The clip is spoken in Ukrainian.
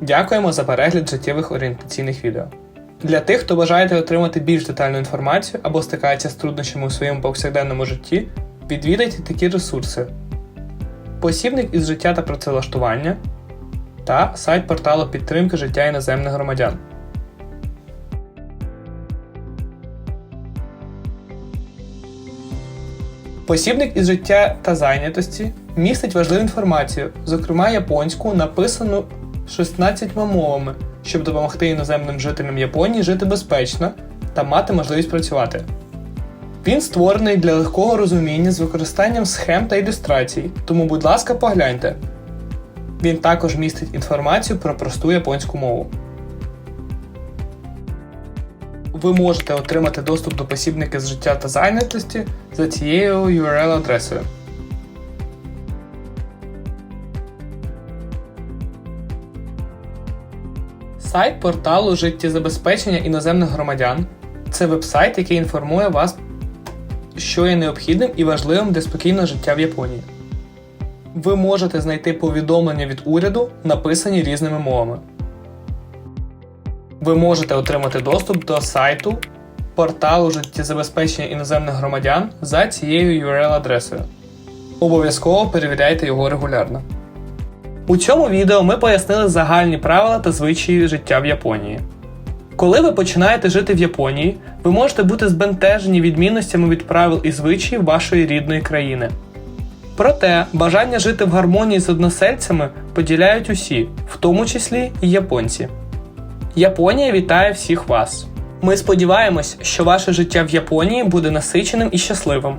Дякуємо за перегляд життєвих орієнтаційних відео. Для тих, хто бажає отримати більш детальну інформацію або стикається з труднощами у своєму повсякденному житті, відвідайте такі ресурси: посібник із життя та працевлаштування та сайт порталу підтримки життя іноземних громадян. Посібник із життя та зайнятості містить важливу інформацію, зокрема японську, написану 16 мовами, щоб допомогти іноземним жителям Японії жити безпечно та мати можливість працювати. Він створений для легкого розуміння з використанням схем та ілюстрацій, тому, будь ласка, погляньте. Він також містить інформацію про просту японську мову. Ви можете отримати доступ до посібника з життя та зайнятості за цією URL-адресою. Сайт порталу життєзабезпечення іноземних громадян це веб-сайт, який інформує вас, що є необхідним і важливим для спокійного життя в Японії. Ви можете знайти повідомлення від уряду, написані різними мовами. Ви можете отримати доступ до сайту порталу життєзабезпечення іноземних громадян за цією URL-адресою. Обов'язково перевіряйте його регулярно. У цьому відео ми пояснили загальні правила та звичаї життя в Японії. Коли ви починаєте жити в Японії, ви можете бути збентежені відмінностями від правил і звичаїв вашої рідної країни. Проте бажання жити в гармонії з односельцями поділяють усі, в тому числі і японці. Японія вітає всіх вас. Ми сподіваємось, що ваше життя в Японії буде насиченим і щасливим.